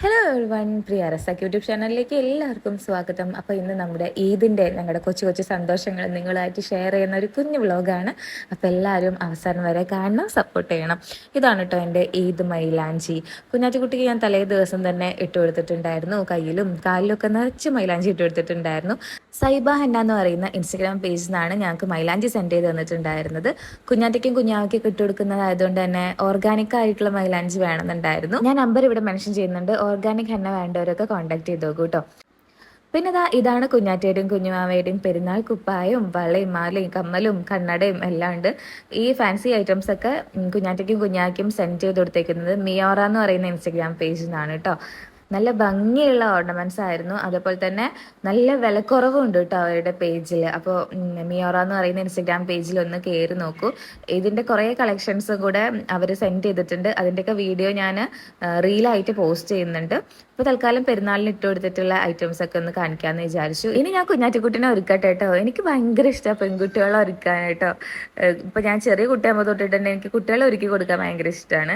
Hello one പ്രിയ Razak YouTube ചാനലിലേക്ക് എല്ലാവർക്കും സ്വാഗതം. അപ്പോൾ ഇന്ന് നമ്മുടെ ഈദിന്റെ ഞങ്ങളുടെ കൊച്ചു കൊച്ചു സന്തോഷങ്ങൾ നിങ്ങളായിട്ട് ഷെയർ ചെയ്യുന്ന ഒരു കുഞ്ഞു വ്ളോഗാണ് അപ്പോൾ എല്ലാവരും അവസാനം വരെ കാണണം സപ്പോർട്ട് ചെയ്യണം. ഇതാണ് കേട്ടോ എന്റെ ഈദ് മൈലാഞ്ചി. കുഞ്ഞാറ്റിക്കുട്ടിക്ക് ഞാൻ തലേ ദിവസം തന്നെ ഇട്ട് കൊടുത്തിട്ടുണ്ടായിരുന്നു. കയ്യിലും കാലിലൊക്കെ നിറച്ച് മൈലാഞ്ചി ഇട്ട് കൊടുത്തിട്ടുണ്ടായിരുന്നു. സൈബ ഹന്ന എന്ന് പറയുന്ന ഇൻസ്റ്റഗ്രാം പേജിൽ നിന്നാണ് ഞങ്ങൾക്ക് മൈലാഞ്ചി സെൻഡ് ചെയ്ത് തന്നിട്ടുണ്ടായിരുന്നത്. കുഞ്ഞാറ്റയ്ക്കും കുഞ്ഞാവയ്ക്കൊക്കെ ഇട്ട് കൊടുക്കുന്നതായതുകൊണ്ട് തന്നെ ഓർഗാനിക് ആയിട്ടുള്ള മൈലാഞ്ചി വേണമെന്നുണ്ടായിരുന്നു. ഞാൻ നമ്പർ ഇവിടെ മെൻഷൻ ചെയ്യുന്നുണ്ട്. ഓർഗാനിക് എണ്ണ വേണ്ടവരൊക്കെ കോൺടാക്ട് ചെയ്ത് നോക്കൂ കേട്ടോ പിന്നെ ഇതാ ഇതാണ് കുഞ്ഞാറ്റയുടെയും കുഞ്ഞുമാവയുടെയും പെരുന്നാൾ കുപ്പായും വളയും മാലയും കമ്മലും കണ്ണടയും എല്ലാം ഉണ്ട്. ഈ ഫാൻസി ഐറ്റംസ് ഒക്കെ കുഞ്ഞാറ്റയ്ക്കും കുഞ്ഞാക്കും സെൻഡ് ചെയ്ത് കൊടുത്തേക്കുന്നത് മിയോറ എന്ന് പറയുന്ന ഇൻസ്റ്റഗ്രാം പേജിൽ നിന്നാണ് കേട്ടോ നല്ല ഭംഗിയുള്ള ഓർണമെന്റ്സ് ആയിരുന്നു. അതുപോലെ തന്നെ നല്ല വിലക്കുറവും ഉണ്ട് കേട്ടോ അവരുടെ പേജിൽ അപ്പോൾ മിയോറ എന്ന് പറയുന്ന ഇൻസ്റ്റഗ്രാം പേജിൽ ഒന്ന് കയറി നോക്കൂ. ഇതിന്റെ കുറേ കളക്ഷൻസ് കൂടെ അവർ സെൻഡ് ചെയ്തിട്ടുണ്ട്. അതിന്റെയൊക്കെ വീഡിയോ ഞാൻ റീലായിട്ട് പോസ്റ്റ് ചെയ്യുന്നുണ്ട്. അപ്പോൾ തൽക്കാലം പെരുന്നാളിന് ഇട്ട് കൊടുത്തിട്ടുള്ള ഐറ്റംസ് ഒക്കെ ഒന്ന് കാണിക്കാമെന്ന് വിചാരിച്ചു. ഇനി ഞാൻ കുഞ്ഞാറ്റിക്കുട്ടിനെ ഒരുക്കട്ടെ കേട്ടോ എനിക്ക് ഭയങ്കര ഇഷ്ടമാണ് പെൺകുട്ടികളെ ഒരുക്കാൻ കേട്ടോ ഇപ്പം ഞാൻ ചെറിയ കുട്ടിയാകുമ്പോൾ തൊട്ടിട്ട് തന്നെ എനിക്ക് കുട്ടികളെ ഒരുക്കി കൊടുക്കാൻ ഭയങ്കര ഇഷ്ടമാണ്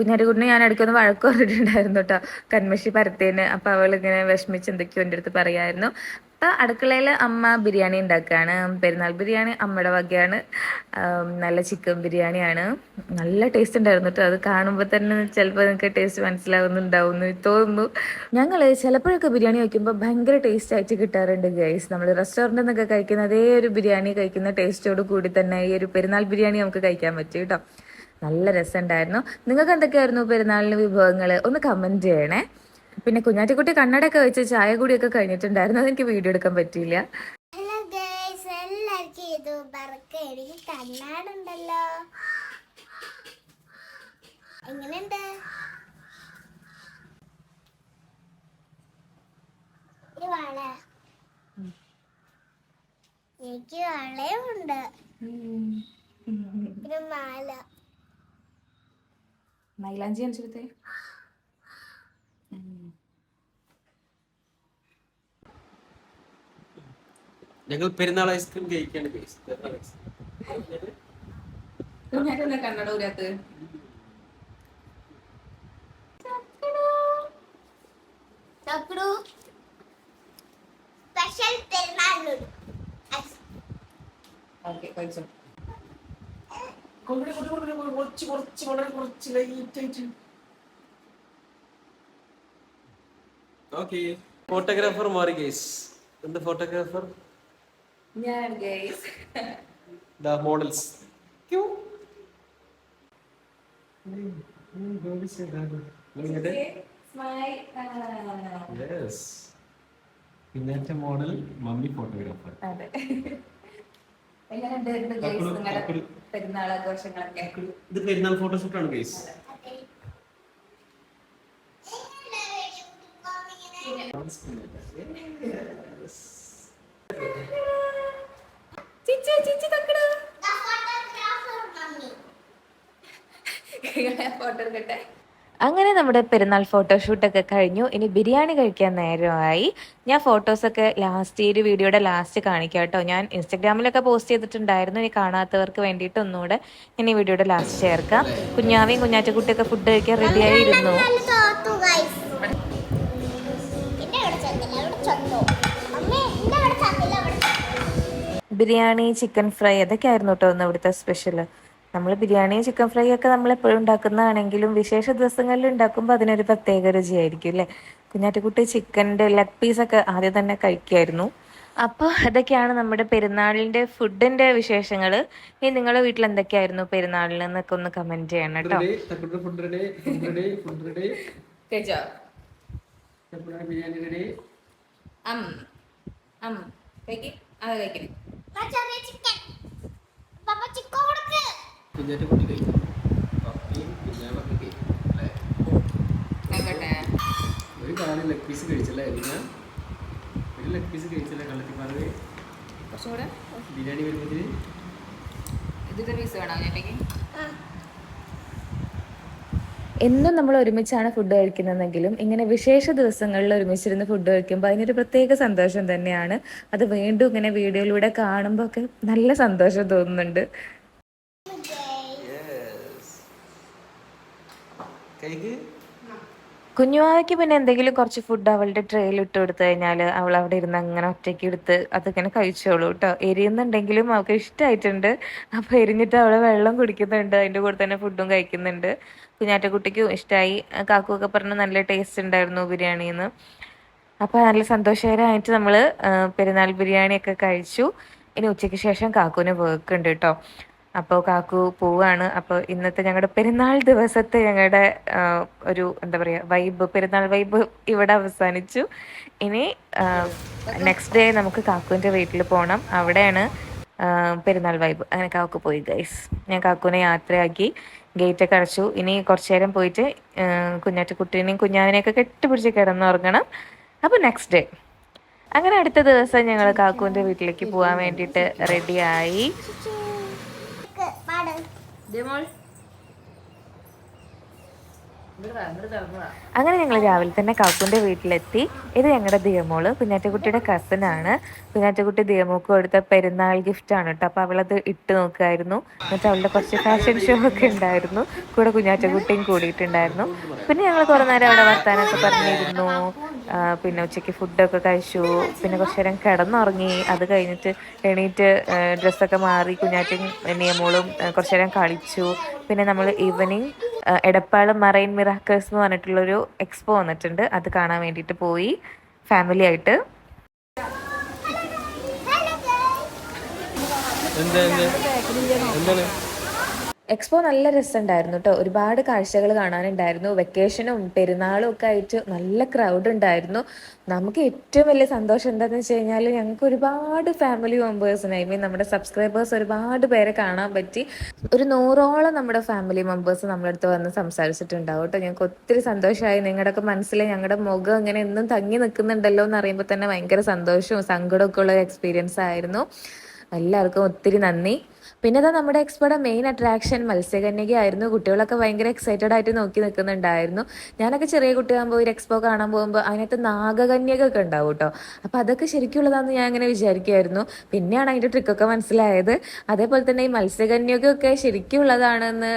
കുഞ്ഞാറ്റിക്കുട്ടിനെ ഞാൻ ഇടയ്ക്കൊന്ന് വഴക്ക് പറഞ്ഞിട്ടുണ്ടായിരുന്നു കേട്ടോ കൺമഷി പരത്തേന് അപ്പോൾ ഇങ്ങനെ വിഷമിച്ച് എന്തൊക്കെയോ എന്റെ അടുത്ത് പറയായിരുന്നു. അപ്പം അടുക്കളയിൽ അമ്മ ബിരിയാണി ഉണ്ടാക്കുകയാണ് പെരുന്നാൾ ബിരിയാണി അമ്മയുടെ വകയാണ്. നല്ല ചിക്കൻ ബിരിയാണിയാണ്. നല്ല ടേസ്റ്റ് ഉണ്ടായിരുന്നു കേട്ടോ അത് കാണുമ്പോൾ തന്നെ ചിലപ്പോൾ നിങ്ങൾക്ക് ടേസ്റ്റ് മനസ്സിലാവുന്നുണ്ടാവും എന്ന് തോന്നുന്നു. ഞങ്ങൾ ചിലപ്പോഴൊക്കെ ബിരിയാണി വയ്ക്കുമ്പോൾ ഭയങ്കര ടേസ്റ്റ് ആയിട്ട് കിട്ടാറുണ്ട് ഗൈസ് നമ്മൾ റെസ്റ്റോറന്റിൽ നിന്നൊക്കെ കഴിക്കുന്ന അതേ ഒരു ബിരിയാണി കഴിക്കുന്ന ടേസ്റ്റോട് കൂടി തന്നെ ഈ ഒരു പെരുന്നാൾ ബിരിയാണി നമുക്ക് കഴിക്കാൻ പറ്റും കേട്ടോ നല്ല രസമുണ്ടായിരുന്നു നിങ്ങൾക്ക് എന്തൊക്കെയായിരുന്നു പെരുന്നാളിന് വിഭവങ്ങൾ ഒന്ന് കമന്റ് ചെയ്യണേ. പിന്നെ കുഞ്ഞാറ്റിക്കുട്ടി കണ്ണടയൊക്കെ വെച്ച് ചായ കൂടിയൊക്കെ കഴിഞ്ഞിട്ടുണ്ടായിരുന്നു. അതെനിക്ക് വീഡിയോ എടുക്കാൻ പറ്റിയില്ല. ഹലോ ഗൈസ് എല്ലാവർക്കും ഇത് എനിക്ക് കണ്ണാടുണ്ടല്ലോ. എങ്ങനെയുണ്ട്? എനിക്ക് വളയും ഉണ്ട് പിന്നെ മാല. മൈലാഞ്ചി അനുസരിച്ചേ ഞങ്ങൾ പെരുന്നാൾ ഐസ്ക്രീം കഴിക്കാണ് സ്പെഷ്യൽ പെരുന്നാളിനുണ്ട് ഓക്കെ കഴിച്ചോ. കൊണ്ടുവരൂ, കൊണ്ടുവരൂ, കൊണ്ടുവരൂ, കുറച്ച് കുറച്ച് വളരെ കുറച്ച് ലൈറ്റ് ആയിട്ട്. ഓക്കെ ഫോട്ടോഗ്രാഫർ മാറി കേസ് എന്ത് ഫോട്ടോഗ്രാഫർ ഞാൻ ഗൈസ് ദ മോഡൽസ് പിന്നത്തെ മോഡൽ മമ്മി ഫോട്ടോഗ്രാഫർ പെരുന്നാൾ ആഘോഷങ്ങളൊക്കെ ഇത് പെരുന്നാൾ ഫോട്ടോഷൂട്ടാണ് ഗൈസ് ചിച്ചു ഫോട്ടോ എടുക്കട്ടെ. അങ്ങനെ നമ്മുടെ പെരുന്നാൾ ഫോട്ടോഷൂട്ടൊക്കെ കഴിഞ്ഞു. ഇനി ബിരിയാണി കഴിക്കാൻ നേരമായി. ഞാൻ ഫോട്ടോസൊക്കെ ലാസ്റ്റ് ഈ ഒരു വീഡിയോയുടെ ലാസ്റ്റ് കാണിക്കാം കേട്ടോ. ഞാൻ ഇൻസ്റ്റഗ്രാമിലൊക്കെ പോസ്റ്റ് ചെയ്തിട്ടുണ്ടായിരുന്നു. ഇനി കാണാത്തവർക്ക് വേണ്ടിയിട്ട് ഒന്നുകൂടെ ഇനി ഈ വീഡിയോയുടെ ലാസ്റ്റ് ചേർക്കാം. കുഞ്ഞാവയും കുഞ്ഞാറ്റക്കുട്ടിയൊക്കെ ഫുഡ് കഴിക്കാൻ റെഡിയായിരുന്നു ബിരിയാണി ചിക്കൻ ഫ്രൈ അതൊക്കെ ആയിരുന്നു കേട്ടോ ഒന്ന് ഇവിടുത്തെ സ്പെഷ്യൽ നമ്മൾ ബിരിയാണി ചിക്കൻ ഫ്രൈ ഒക്കെ നമ്മൾ എപ്പോഴും ഉണ്ടാക്കുന്നതാണെങ്കിലും വിശേഷ ദിവസങ്ങളിൽ ഉണ്ടാക്കുമ്പോൾ അതിനൊരു പ്രത്യേക രുചിയായിരിക്കും അല്ലേ കുഞ്ഞാറ്റക്കുട്ടി ചിക്കന്റെ ലെഗ് പീസൊക്കെ ആദ്യം തന്നെ കഴിക്കുമായിരുന്നു അപ്പോൾ അതൊക്കെയാണ് നമ്മുടെ പെരുന്നാളിന്റെ ഫുഡിന്റെ വിശേഷങ്ങൾ ഇനി നിങ്ങളുടെ വീട്ടിൽ എന്തൊക്കെയായിരുന്നു പെരുന്നാളിൽ എന്നൊക്കെ ഒന്ന് കമന്റ് ചെയ്യണം കേട്ടോ ബിരിയാണി റെഡി അം അം. കഴിക്കും. അത് കഴിക്കും. കുഞ്ഞാറ്റ കുട്ടി കഴിക്കും. പപ്പയും കുഞ്ഞാവൊക്കെ കഴിക്കും അല്ലേ? ഒരു കാലം ലെഗ് പീസ് കഴിച്ചല്ലേ? ഞാൻ ഒരു ലെഗ് പീസ് കഴിച്ചല്ലേ കള്ളത്തിപ്പാറവ്? കുറച്ചുകൂടെ ബിരിയാണി വരുമ്പോഴത്തേക്ക് ഇതിന്റെ പീസ് വേണോ ആ. എന്നും നമ്മൾ ഒരുമിച്ചാണ് ഫുഡ് കഴിക്കുന്നതെങ്കിലും ഇങ്ങനെ വിശേഷ ദിവസങ്ങളിൽ ഒരുമിച്ചിരുന്ന് ഫുഡ് കഴിക്കുമ്പോൾ അതിനൊരു പ്രത്യേക സന്തോഷം തന്നെയാണ്. അത് വീണ്ടും ഇങ്ങനെ വീഡിയോയിലൂടെ കാണുമ്പോൾ ഒക്കെ നല്ല സന്തോഷം തോന്നുന്നുണ്ട്. കൈക്ക്? കുഞ്ഞുവാവയ്ക്ക് പിന്നെ എന്തെങ്കിലും കുറച്ച് ഫുഡ് അവളുടെ ട്രെയിൽ ഇട്ട് കൊടുത്തു കഴിഞ്ഞാൽ അവൾ അവിടെ ഇരുന്ന് അങ്ങനെ ഒറ്റയ്ക്ക് എടുത്ത് അതിങ്ങനെ കഴിച്ചോളൂ കേട്ടോ. എരിയുന്നുണ്ടെങ്കിലും അവൾക്ക് ഇഷ്ടമായിട്ടുണ്ട് അപ്പോൾ എരിഞ്ഞിട്ട് അവൾ വെള്ളം കുടിക്കുന്നുണ്ട്. അതിന്റെ കൂടെ തന്നെ ഫുഡും കഴിക്കുന്നുണ്ട്. കുഞ്ഞാറ്റക്കുട്ടിക്കും ഇഷ്ടമായി കാക്കുവൊക്കെ പറഞ്ഞു നല്ല ടേസ്റ്റ് ഉണ്ടായിരുന്നു ബിരിയാണിന്ന്. അപ്പോൾ നല്ല സന്തോഷകരമായിട്ട് നമ്മൾ പെരുന്നാൾ ബിരിയാണിയൊക്കെ കഴിച്ചു. ഇനി ഉച്ചയ്ക്ക് ശേഷം കാക്കുവിന് വർക്ക് ഉണ്ട് കേട്ടോ അപ്പോൾ കാക്കു പോവാണ്. അപ്പോൾ ഇന്നത്തെ ഞങ്ങളുടെ പെരുന്നാൾ ദിവസത്തെ ഞങ്ങളുടെ ഒരു എന്താ പറയുക വൈബ് പെരുന്നാൾ വൈബ് ഇവിടെ അവസാനിച്ചു. ഇനി നെക്സ്റ്റ് ഡേ നമുക്ക് കാക്കുവിന്റെ വീട്ടിൽ പോകണം അവിടെയാണ് പെരുന്നാൾ വൈബ് അങ്ങനെ കാക്കു പോയി ഗൈസ് ഞാൻ കാക്കുവിനെ യാത്രയാക്കി ഗേറ്റൊക്കെ അടച്ചു. ഇനി കുറച്ചു നേരം പോയിട്ട് കുഞ്ഞാറ്റക്കുട്ടീനെയും കുഞ്ഞാവിനെയൊക്കെ കെട്ടിപ്പിടിച്ച് കിടന്നുറങ്ങണം അപ്പോൾ നെക്സ്റ്റ് ഡേ അങ്ങനെ അടുത്ത ദിവസം ഞങ്ങൾ കാക്കുവിന്റെ വീട്ടിലേക്ക് പോകാൻ വേണ്ടിയിട്ട് റെഡിയായി അങ്ങനെ ഞങ്ങൾ രാവിലെ തന്നെ കാക്കുന്റെ വീട്ടിലെത്തി. ഇത് ഞങ്ങളുടെ ദിയമോൾ കുഞ്ഞാറ്റക്കുട്ടിയുടെ കസിനാണ് കുഞ്ഞാറ്റക്കുട്ടി ദിയമോക്ക് കൊടുത്ത പെരുന്നാൾ ഗിഫ്റ്റ് ആണ് കേട്ടോ. അപ്പോൾ അവളത് ഇട്ട് നോക്കുമായിരുന്നു എന്നിട്ട് അവളുടെ കുറച്ച് ഫാഷൻ ഷോ ഒക്കെ ഉണ്ടായിരുന്നു. കൂടെ കുഞ്ഞാറ്റക്കുട്ടിയും കൂടിയിട്ടുണ്ടായിരുന്നു. പിന്നെ ഞങ്ങൾ കുറേ നേരം അവിടെ വർത്താനൊക്കെ പറഞ്ഞിരുന്നു. പിന്നെ ഉച്ചയ്ക്ക് ഫുഡൊക്കെ കഴിച്ചു. പിന്നെ കുറച്ച് നേരം കിടന്നുറങ്ങി. അത് കഴിഞ്ഞിട്ട് എണീറ്റ് ഡ്രസ്സൊക്കെ മാറി കുഞ്ഞാറ്റും നിയമോളും കുറച്ച് നേരം കളിച്ചു. പിന്നെ നമ്മൾ ഈവനിങ് എടപ്പാൾ മറൈൻ മിറാക്കേഴ്സ് എന്ന് പറഞ്ഞിട്ടുള്ളൊരു എക്സ്പോ വന്നിട്ടുണ്ട്. അത് കാണാൻ വേണ്ടിയിട്ട് പോയി. ഫാമിലി ആയിട്ട്. എന്താ എന്താ? എന്താണ്? എക്സ്പോ നല്ല രസമുണ്ടായിരുന്നു കേട്ടോ. ഒരുപാട് കാഴ്ചകൾ കാണാനുണ്ടായിരുന്നു. വെക്കേഷനും പെരുന്നാളും ഒക്കെ ആയിട്ട് നല്ല ക്രൗഡ് ഉണ്ടായിരുന്നു. നമുക്ക് ഏറ്റവും വലിയ സന്തോഷം എന്താണെന്ന് വെച്ച് കഴിഞ്ഞാൽ ഞങ്ങൾക്ക് ഒരുപാട് ഫാമിലി മെമ്പേഴ്സിന് ഐ മീൻ നമ്മുടെ സബ്സ്ക്രൈബേഴ്സ് ഒരുപാട് പേരെ കാണാൻ പറ്റി. ഒരു നൂറോളം നമ്മുടെ ഫാമിലി മെമ്പേഴ്സ് നമ്മുടെ അടുത്ത് വന്ന് സംസാരിച്ചിട്ടുണ്ടാവും കേട്ടോ. ഞങ്ങൾക്ക് ഒത്തിരി സന്തോഷമായി. നിങ്ങളുടെയൊക്കെ മനസ്സിൽ ഞങ്ങളുടെ മുഖം ഇങ്ങനെ എന്നും തങ്ങി നിൽക്കുന്നുണ്ടല്ലോ എന്ന് അറിയുമ്പോൾ തന്നെ ഭയങ്കര സന്തോഷവും സങ്കടമൊക്കെ ഉള്ള ഒരു എക്സ്പീരിയൻസ് ആയിരുന്നു. എല്ലാവർക്കും ഒത്തിരി നന്ദി. പിന്നെ ഇതാ നമ്മുടെ എക്സ്പോയുടെ മെയിൻ അട്രാക്ഷൻ മത്സ്യകന്യകയായിരുന്നു. കുട്ടികളൊക്കെ ഭയങ്കര എക്സൈറ്റഡ് ആയിട്ട് നോക്കി നിൽക്കുന്നുണ്ടായിരുന്നു. ഞാനൊക്കെ ചെറിയ കുട്ടിയാകുമ്പോൾ ഒരു എക്സ്പോ കാണാൻ പോകുമ്പോൾ അതിനകത്ത് നാഗകന്യകൊക്കെ ഉണ്ടാവും കേട്ടോ അപ്പോൾ അതൊക്കെ ശരിക്കുള്ളതാണെന്ന് ഞാൻ അങ്ങനെ വിചാരിക്കുമായിരുന്നു പിന്നെയാണ് അതിന്റെ ട്രിക്കൊക്കെ മനസ്സിലായത്. അതേപോലെ തന്നെ ഈ മത്സ്യകന്യകൊക്കെ ശരിക്കുള്ളതാണെന്ന്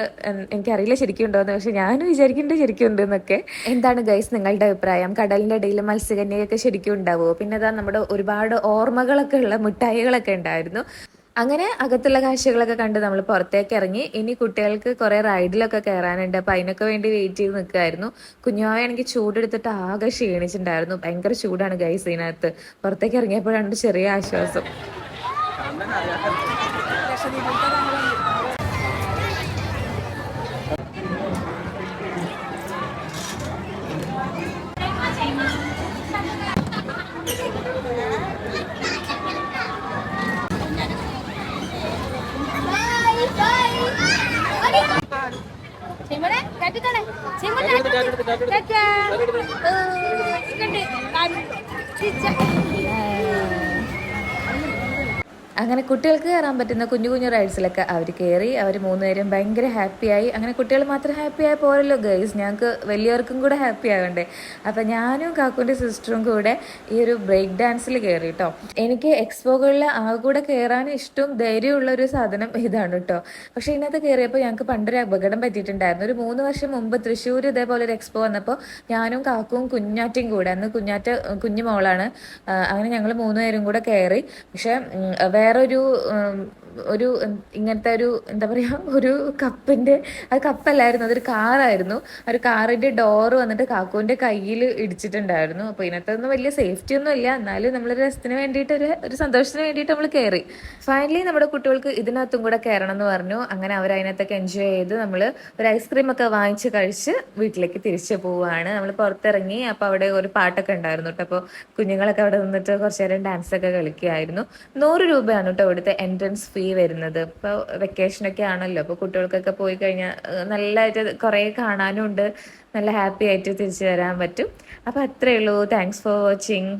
എനിക്കറിയില്ല ശരിക്കും ഉണ്ടോയെന്ന് പക്ഷെ ഞാനും വിചാരിക്കുന്നുണ്ട് ശരിക്കും ഉണ്ട് എന്നൊക്കെ എന്താണ് ഗൈസ് നിങ്ങളുടെ അഭിപ്രായം? കടലിന്റെ ഇടയിൽ മത്സ്യകന്യകൊക്കെ ശരിക്കും ഉണ്ടാവുമോ പിന്നെ അതാ നമ്മുടെ ഒരുപാട് ഓർമ്മകളൊക്കെ ഉള്ള മിഠായികളൊക്കെ ഉണ്ടായിരുന്നു. അങ്ങനെ അകത്തുള്ള കാഴ്ചകളൊക്കെ കണ്ട് നമ്മൾ പുറത്തേക്ക് ഇറങ്ങി. ഇനി കുട്ടികൾക്ക് കുറേ റൈഡിലൊക്കെ കയറാനുണ്ട്. അപ്പൊ അതിനൊക്കെ വേണ്ടി വെയിറ്റ് ചെയ്ത് നിൽക്കുമായിരുന്നു കുഞ്ഞുമാവയാണെങ്കിൽ ചൂടെടുത്തിട്ട് ആകെ ക്ഷീണിച്ചിട്ടുണ്ടായിരുന്നു. ഭയങ്കര ചൂടാണ് ഗൈസ് ഇതിനകത്ത്. പുറത്തേക്ക് ഇറങ്ങിയപ്പോഴാണ് ചെറിയ ആശ്വാസം. ബൈ ചെമ്മനെ കട്ടിത്തണേ ചെമ്മനെ അങ്ങനെ കുട്ടികൾക്ക് കയറാൻ പറ്റുന്ന കുഞ്ഞു കുഞ്ഞു റൈഡ്സിലൊക്കെ അവർ കയറി അവർ മൂന്നുപേരും ഭയങ്കര ഹാപ്പിയായി അങ്ങനെ കുട്ടികൾ മാത്രം ഹാപ്പി ആയ പോരല്ലോ ഗൈസ് ഞങ്ങൾക്ക് വലിയവർക്കും കൂടെ ഹാപ്പി ആവണ്ടേ. അപ്പം ഞാനും കാക്കുന്റെ സിസ്റ്ററും കൂടെ ഈ ഒരു ബ്രേക്ക് ഡാൻസിൽ കയറി കേട്ടോ എനിക്ക് എക്സ്പോകളിൽ ആ കൂടെ കയറാൻ ഇഷ്ടവും ധൈര്യമുള്ള ഒരു സാധനം ഇതാണ് കേട്ടോ പക്ഷേ ഇതിനകത്ത് കയറിയപ്പോൾ ഞങ്ങൾക്ക് പണ്ടൊരു അപകടം പറ്റിയിട്ടുണ്ടായിരുന്നു. ഒരു മൂന്ന് വർഷം മുമ്പ് തൃശ്ശൂർ ഇതേപോലെ ഒരു എക്സ്പോ വന്നപ്പോൾ ഞാനും കാക്കും കുഞ്ഞാറ്റയും കൂടെ അന്ന് കുഞ്ഞാറ്റ കുഞ്ഞു മോളാണ് അങ്ങനെ ഞങ്ങൾ മൂന്നുപേരും കൂടെ കയറി പക്ഷെ വേറൊരു ഒരു ഇങ്ങനത്തെ ഒരു എന്താ പറയുക ഒരു കപ്പിന്റെ അത് കപ്പല്ലായിരുന്നു അതൊരു കാറായിരുന്നു. ആ ഒരു കാറിന്റെ ഡോറ് വന്നിട്ട് കാക്കുവിന്റെ കയ്യിൽ ഇടിച്ചിട്ടുണ്ടായിരുന്നു. അപ്പോൾ ഇതിനകത്തൊന്നും വലിയ സേഫ്റ്റി ഒന്നും ഇല്ല. എന്നാലും നമ്മൾ രസത്തിന് വേണ്ടിയിട്ട് ഒരു ഒരു സന്തോഷത്തിന് വേണ്ടിയിട്ട് നമ്മൾ കയറി ഫൈനലി നമ്മുടെ കുട്ടികൾക്ക് ഇതിനകത്തും കൂടെ കയറണം എന്ന് പറഞ്ഞു. അങ്ങനെ അവർ അതിനകത്തൊക്കെ എൻജോയ് ചെയ്ത് നമ്മൾ ഒരു ഐസ്ക്രീം ഒക്കെ വാങ്ങിച്ച് കഴിച്ച് വീട്ടിലേക്ക് തിരിച്ചു പോവുകയാണ് നമ്മൾ പുറത്തിറങ്ങി അപ്പോൾ അവിടെ ഒരു പാട്ടൊക്കെ ഉണ്ടായിരുന്നു കേട്ടോ. അപ്പോൾ കുഞ്ഞുങ്ങളൊക്കെ അവിടെ നിന്നിട്ട് കുറച്ച് നേരം ഡാൻസ് ഒക്കെ കളിക്കുകയായിരുന്നു. നൂറ് രൂപയാണ് കേട്ടോ ഇവിടുത്തെ എൻട്രൻസ് ഫീ വരുന്നത്. ഇപ്പോൾ വെക്കേഷനൊക്കെ ആണല്ലോ. അപ്പോൾ കുട്ടികൾക്കൊക്കെ പോയി കഴിഞ്ഞാൽ നല്ല നല്ലതായിട്ട് കുറേ കാണാനും ഉണ്ട്. നല്ല ഹാപ്പി ആയിട്ട് തിരിച്ചു വരാൻ പറ്റും. അപ്പോൾ അത്രയേ ഉള്ളൂ. Thanks for watching